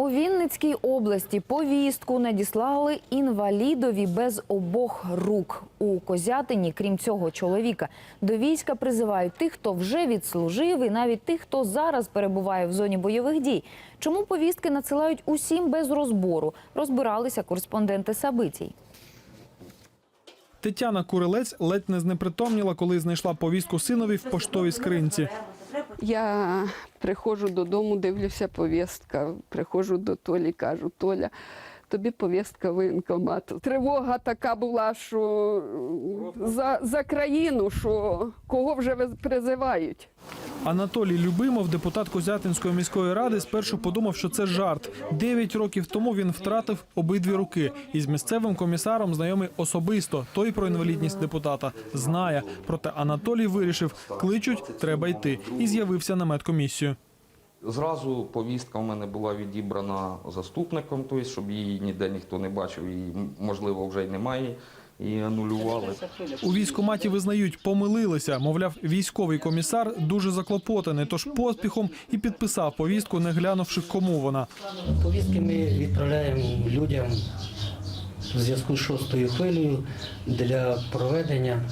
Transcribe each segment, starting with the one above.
У Вінницькій області повістку надіслали інвалідові без обох рук. У Козятині, крім цього чоловіка, до війська призивають тих, хто вже відслужив, і навіть тих, хто зараз перебуває в зоні бойових дій. Чому повістки надсилають усім без розбору? Розбиралися кореспонденти Сабитій. Тетяна Курилець ледь не знепритомніла, коли знайшла повістку синові в поштовій скринці. Я приходжу додому, дивлюся повістка. Приходжу до Толі, кажу, Толя, тобі повістка воєнкомату. Тривога така була, що за, за країну, що кого вже призивають. Анатолій Любимов, депутат Козятинської міської ради, спершу подумав, що це жарт. Дев'ять років тому він втратив обидві руки. І з місцевим комісаром знайомий особисто. Той про інвалідність депутата знає. Проте Анатолій вирішив, кличуть, треба йти. І з'явився на медкомісію. Зразу повістка в мене була відібрана заступником, тобто, щоб її ніде ніхто не бачив, і можливо вже й немає. І анулювали. У військкоматі визнають, помилилися. Мовляв, військовий комісар дуже заклопотаний, тож поспіхом і підписав повістку, не глянувши, кому вона. Повістки ми відправляємо людям в зв'язку з шостою хвилею для проведення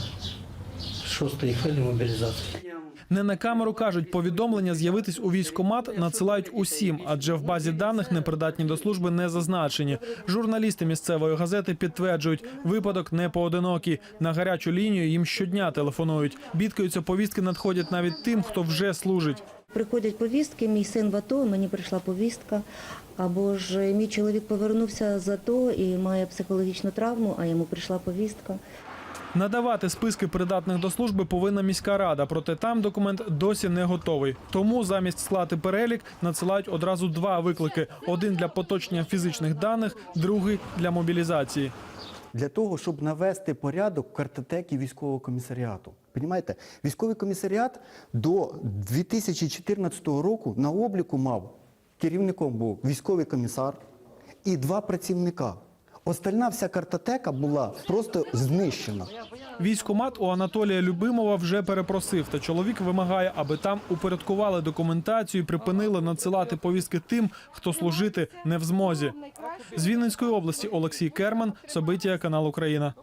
шостої хвилі мобілізації. Не на камеру кажуть, повідомлення з'явитись у військкомат надсилають усім, адже в базі даних непридатні до служби не зазначені. Журналісти місцевої газети підтверджують, випадок не поодинокий. На гарячу лінію їм щодня телефонують. Бідкаються, повістки надходять навіть тим, хто вже служить. Приходять повістки, мій син в АТО, мені прийшла повістка. Або ж мій чоловік повернувся з АТО і має психологічну травму, а йому прийшла повістка. Надавати списки придатних до служби повинна міська рада, проте там документ досі не готовий. Тому замість склати перелік надсилають одразу два виклики: один для поточнення фізичних даних, другий для мобілізації. для того, щоб навести порядок в картотекі військового комісаріату. Понімаєте? Військовий комісаріат до 2014 року на обліку мав керівником був військовий комісар і два працівника. Остальна вся картотека була просто знищена. Військомат у Анатолія Любимова вже перепросив, та чоловік вимагає, аби там упорядкували документацію, і припинили надсилати повістки тим, хто служити не в змозі. З Вінницької області Олексій Керман, Собитія, канал Україна.